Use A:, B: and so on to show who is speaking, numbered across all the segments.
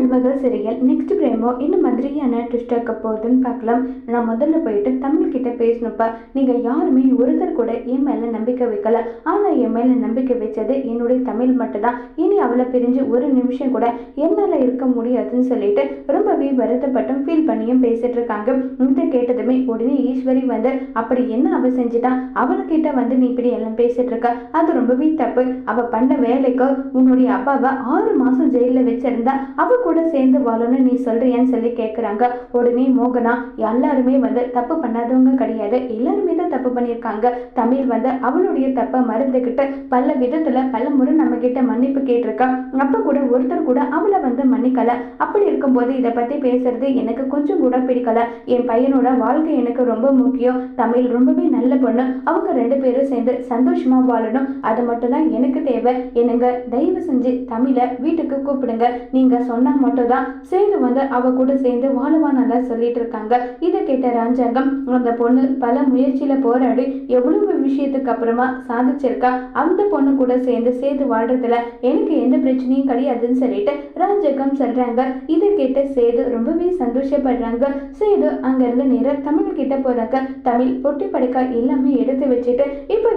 A: மருமகள் சிறையில் நெக்ஸ்ட் பிரேமோ இந்த மாதிரியான ட்விஸ்ட் இருக்க போகுதுன்னு பார்க்கலாம். நான் முதல்ல போயிட்டு தமிழ் கிட்ட பேசணுப்பா நீங்க யாருமே ஒருத்தர் கூட என் மேல நம்பிக்கை வைக்கல. ஆனா என் மேல நம்பிக்கை வச்சது என்னுடைய தமிழ் மட்டும்தான். இனி அவளை பிரிஞ்சு ஒரு நிமிஷம் கூட என்னால இருக்க முடியாதுன்னு சொல்லிட்டு ரொம்பவே வருத்தப்பட்டும் ஃபீல் பண்ணியும் பேசிட்டு இருக்காங்க. இந்த கேட்டதுமே உடனே ஈஸ்வரி வந்து அப்படி என்ன அவ செஞ்சுட்டான் அவளுக்கிட்ட வந்து நீ இப்படி எல்லாம் பேசிட்டு இருக்க? அது ரொம்பவே தப்பு. அவ பண்ண வேலைக்கு உன்னுடைய அப்பாவை ஆறு மாசம் ஜெயில வச்சிருந்தா அவ கூட கூட சேர்ந்து வாழணும்னு நீ சொல்றியான்னு சொல்லி கேட்குறாங்க உடனே மோகனா எல்லாருமே வந்து தப்பு பண்ணாதவங்க கிடையாது. எல்லாருமே தான் தப்பு பண்ணியிருக்காங்க. தமிழ் வந்து அவளுடைய தப்பை மறந்துக்கிட்டு பல விதத்துல பல முறை நம்ம கிட்ட மன்னிப்பு கேட்டிருக்கா. அப்போ கூட ஒருத்தர் கூட அவளை வந்து மன்னிக்கல. அப்படி இருக்கும்போது இதை பத்தி பேசுறது எனக்கு கொஞ்சம் கூட பிடிக்கல. என் பையனோட வாழ்க்கை எனக்கு ரொம்ப முக்கியம். தமிழ் ரொம்பவே நல்ல பொண்ணு. அவங்க ரெண்டு பேரும் சேர்ந்து சந்தோஷமா வாழணும். அது மட்டும் தான் எனக்கு தேவை. என்னங்க தயவு செஞ்சு தமிழை வீட்டுக்கு கூப்பிடுங்க. நீங்க மட்டும் தான் சேது வந்து அவ கூட சேர்ந்து வாழவா நல்லா சொல்லிட்டு இருக்காங்க. இதை கேட்ட ராஜாங்கம் அந்த பொண்ணு பல முயற்சியில போராடி எவ்வளவு விஷயத்துக்கு அப்புறமா சாதிச்சிருக்கா? அந்த பொண்ணு கூட சேர்ந்து சேர்த்து வாழ்றதுல எனக்கு எந்த பிரச்சனையும் கிடையாதுன்னு சொல்லிட்டு ராஜகம் சொல்றாங்க. இதை கேட்ட சேது ரொம்பவே சந்தோஷப்படுறாங்க. சேது அங்க இருந்து நேரா தமிழ் கிட்ட போறாங்க. தமிழ் பொட்டி படுக்க எல்லாமே எடுத்து வச்சுட்டு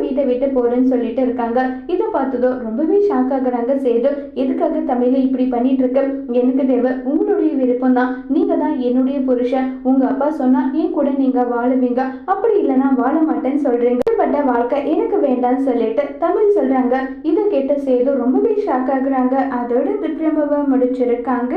A: வீட்டை விட்டு போறேன்னு சொல்லிட்டு இருக்காங்க. இதை பார்த்ததோ ரொம்பவே ஷாக் ஆகுறாங்க சேது. எதுக்காக தமிழை இப்படி பண்ணிட்டு இருக்க எனக்கு தேவை உங்களுடைய விருப்பம் தான். நீங்க தான் என்னுடைய புருஷன். உங்க அப்பா சொன்னா என் கூட நீங்க வாழுவீங்க. அப்படி இல்லைன்னா வாழ மாட்டேன்னு சொல்றீங்க. பட்ட வாழ்க்கை எனக்கு வேண்டாம்னு சொல்லிட்டு தமிழ் சொல்றாங்க. இதை கேட்ட சேது ரொம்பவே ஷாக் ஆகுறாங்க. அதோட இந்த முடிச்சிருக்காங்க.